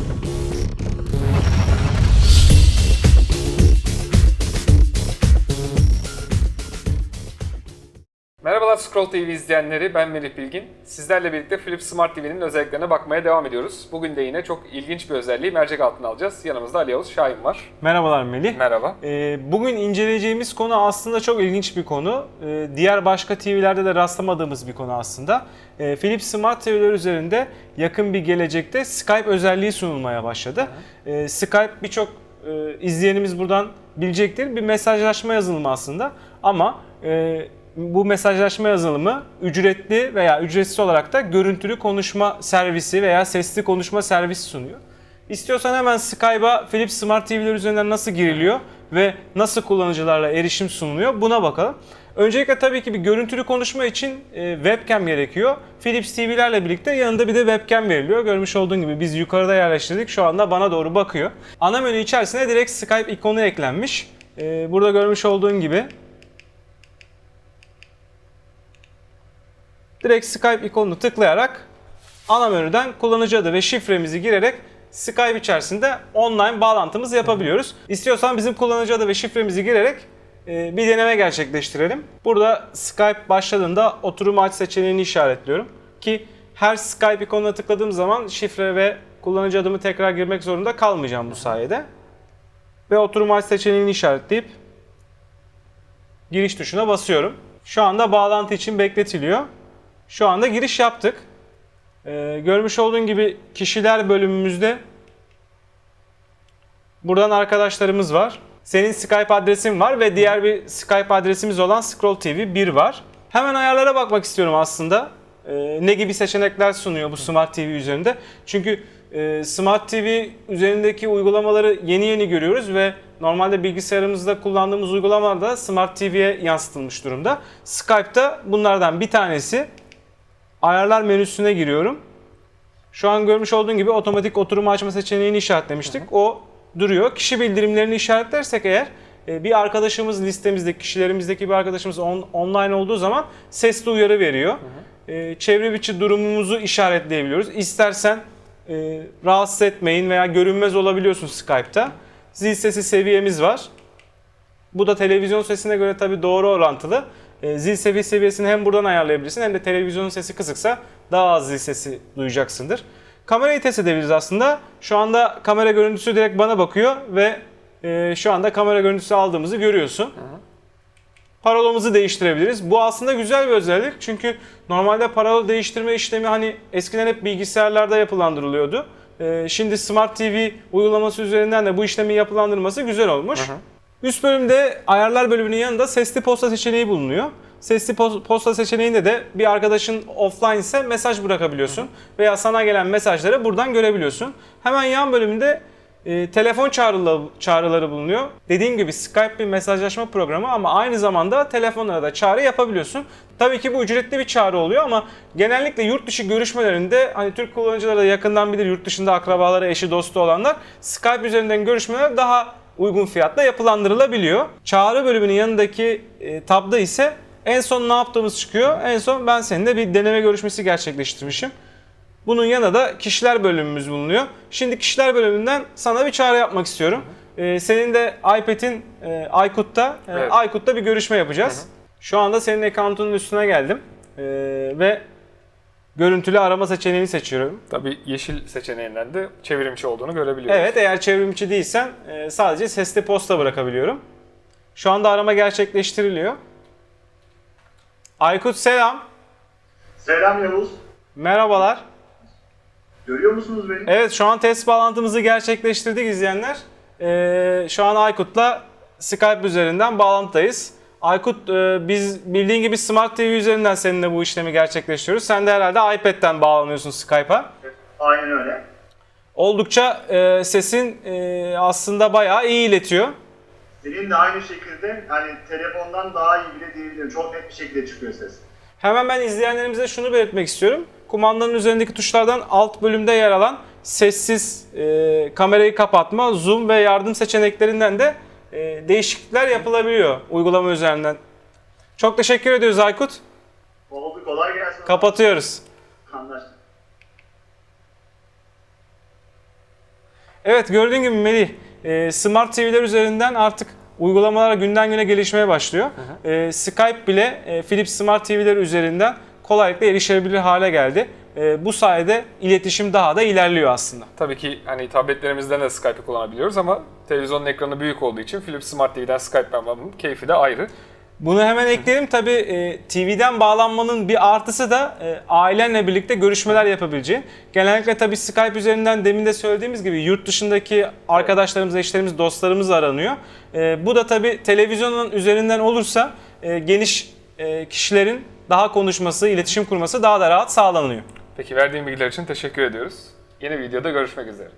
あっ。Scroll TV izleyenleri, ben Melih Bilgin. Sizlerle birlikte Philips Smart TV'nin özelliklerine bakmaya devam ediyoruz. Bugün de yine çok ilginç bir özelliği mercek altına alacağız. Yanımızda Ali Yavuz Şahin var. Merhabalar Melih. Merhaba. Ee, bugün inceleyeceğimiz konu aslında çok ilginç bir konu. Ee, diğer başka TV'lerde de rastlamadığımız bir konu aslında. Ee, Philips Smart TV'ler üzerinde yakın bir gelecekte Skype özelliği sunulmaya başladı. Ee, Skype birçok e, izleyenimiz buradan bilecektir. Bir mesajlaşma yazılımı aslında. Ama e, bu mesajlaşma yazılımı ücretli veya ücretsiz olarak da görüntülü konuşma servisi veya sesli konuşma servisi sunuyor. İstiyorsan hemen Skype'a Philips Smart TV'ler üzerinden nasıl giriliyor ve nasıl kullanıcılarla erişim sunuluyor buna bakalım. Öncelikle tabii ki bir görüntülü konuşma için e, webcam gerekiyor. Philips TV'lerle birlikte yanında bir de webcam veriliyor. Görmüş olduğun gibi biz yukarıda yerleştirdik. Şu anda bana doğru bakıyor. Ana menü içerisine direkt Skype ikonu eklenmiş. E, burada görmüş olduğun gibi direkt Skype ikonunu tıklayarak ana menüden kullanıcı adı ve şifremizi girerek Skype içerisinde online bağlantımızı yapabiliyoruz. İstiyorsan bizim kullanıcı adı ve şifremizi girerek e, bir deneme gerçekleştirelim. Burada Skype başladığında oturum aç seçeneğini işaretliyorum ki her Skype ikonuna tıkladığım zaman şifre ve kullanıcı adımı tekrar girmek zorunda kalmayacağım bu sayede. Ve oturum aç seçeneğini işaretleyip giriş tuşuna basıyorum. Şu anda bağlantı için bekletiliyor. Şu anda giriş yaptık. Ee, görmüş olduğun gibi kişiler bölümümüzde buradan arkadaşlarımız var. Senin Skype adresin var ve diğer bir Skype adresimiz olan Scroll TV 1 var. Hemen ayarlara bakmak istiyorum aslında. Ee, ne gibi seçenekler sunuyor bu Smart TV üzerinde? Çünkü e, Smart TV üzerindeki uygulamaları yeni yeni görüyoruz ve normalde bilgisayarımızda kullandığımız uygulamalar da Smart TV'ye yansıtılmış durumda. Skype'da bunlardan bir tanesi. Ayarlar menüsüne giriyorum. Şu an görmüş olduğun gibi otomatik oturum açma seçeneğini işaretlemiştik. O duruyor. Kişi bildirimlerini işaretlersek eğer e, bir arkadaşımız listemizdeki kişilerimizdeki bir arkadaşımız on- online olduğu zaman sesli uyarı veriyor. E, Çevrim içi durumumuzu işaretleyebiliyoruz. İstersen e, rahatsız etmeyin veya görünmez olabiliyorsun Skype'ta. Zil sesi seviyemiz var. Bu da televizyon sesine göre tabii doğru orantılı. E, Zil sevi seviyesini hem buradan ayarlayabilirsin hem de televizyonun sesi kısıksa daha az zil sesi duyacaksındır. Kamerayı test edebiliriz aslında. Şu anda kamera görüntüsü direkt bana bakıyor ve e, şu anda kamera görüntüsü aldığımızı görüyorsun. Parolumuzu değiştirebiliriz. Bu aslında güzel bir özellik çünkü normalde parol değiştirme işlemi hani eskiden hep bilgisayarlarda yapılandırılıyordu. E, şimdi Smart TV uygulaması üzerinden de bu işlemi yapılandırması güzel olmuş. Üst bölümde ayarlar bölümünün yanında sesli posta seçeneği bulunuyor. Sesli pos- posta seçeneğinde de bir arkadaşın offline ise mesaj bırakabiliyorsun. Veya sana gelen mesajları buradan görebiliyorsun. Hemen yan bölümünde e, telefon çağrıları, çağrıları bulunuyor. Dediğim gibi Skype bir mesajlaşma programı ama aynı zamanda telefonlara da çağrı yapabiliyorsun. Tabii ki bu ücretli bir çağrı oluyor ama genellikle yurt dışı görüşmelerinde hani Türk kullanıcıları da yakından bilir yurt dışında akrabaları, eşi, dostu olanlar Skype üzerinden görüşmeler daha uygun fiyatla yapılandırılabiliyor. Çağrı bölümünün yanındaki e, tabda ise en son ne yaptığımız çıkıyor. En son ben seninle bir deneme görüşmesi gerçekleştirmişim. Bunun yanında da kişiler bölümümüz bulunuyor. Şimdi kişiler bölümünden sana bir çağrı yapmak istiyorum. Ee, senin de iPad'in e, Aykut'ta, e, Evet. Aykut'ta bir görüşme yapacağız. Şu anda senin account'unun üstüne geldim. Ee, ve görüntülü arama seçeneğini seçiyorum. Tabii yeşil seçeneğinden de çevrimçi olduğunu görebiliyoruz. Evet eğer çevrimçi değilsen e, sadece sesli posta bırakabiliyorum. Şu anda arama gerçekleştiriliyor. Aykut selam. Selam Yavuz. Merhabalar. Görüyor musunuz beni? Evet şu an test bağlantımızı gerçekleştirdik izleyenler. Ee, şu an Aykut'la Skype üzerinden bağlantıdayız. Aykut e, biz bildiğin gibi Smart TV üzerinden seninle bu işlemi gerçekleştiriyoruz. Sen de herhalde iPad'den bağlanıyorsun Skype'a. Aynen öyle. Oldukça e, sesin e, aslında bayağı iyi iletiyor. Senin de aynı şekilde hani telefondan daha iyi bile diyebilirim. Çok net bir şekilde çıkıyor ses. Hemen ben izleyenlerimize şunu belirtmek istiyorum. Kumandanın üzerindeki tuşlardan alt bölümde yer alan sessiz e, kamerayı kapatma, zoom ve yardım seçeneklerinden de e, değişiklikler yapılabiliyor uygulama üzerinden. Çok teşekkür ediyoruz Aykut. Oldu kolay gelsin. Kapatıyoruz. Anlaştık. Evet gördüğün gibi Melih, e, Smart TV'ler üzerinden artık uygulamalar günden güne gelişmeye başlıyor. E, Skype bile e, Philips Smart TV'ler üzerinden kolaylıkla erişilebilir hale geldi. E, bu sayede iletişim daha da ilerliyor aslında. Tabii ki hani tabletlerimizden de Skype'ı kullanabiliyoruz ama televizyonun ekranı büyük olduğu için Philips Smart TV'den Skype bağlamanın keyfi de ayrı. Bunu hemen ekleyelim. Tabii e, TV'den bağlanmanın bir artısı da e, ailenle birlikte görüşmeler yapabileceği. Genellikle tabii Skype üzerinden demin de söylediğimiz gibi yurt dışındaki arkadaşlarımız, eşlerimiz, dostlarımız aranıyor. E, bu da tabii televizyonun üzerinden olursa e, geniş e, kişilerin daha konuşması, iletişim kurması daha da rahat sağlanıyor. Peki verdiğin bilgiler için teşekkür ediyoruz. Yeni videoda görüşmek üzere.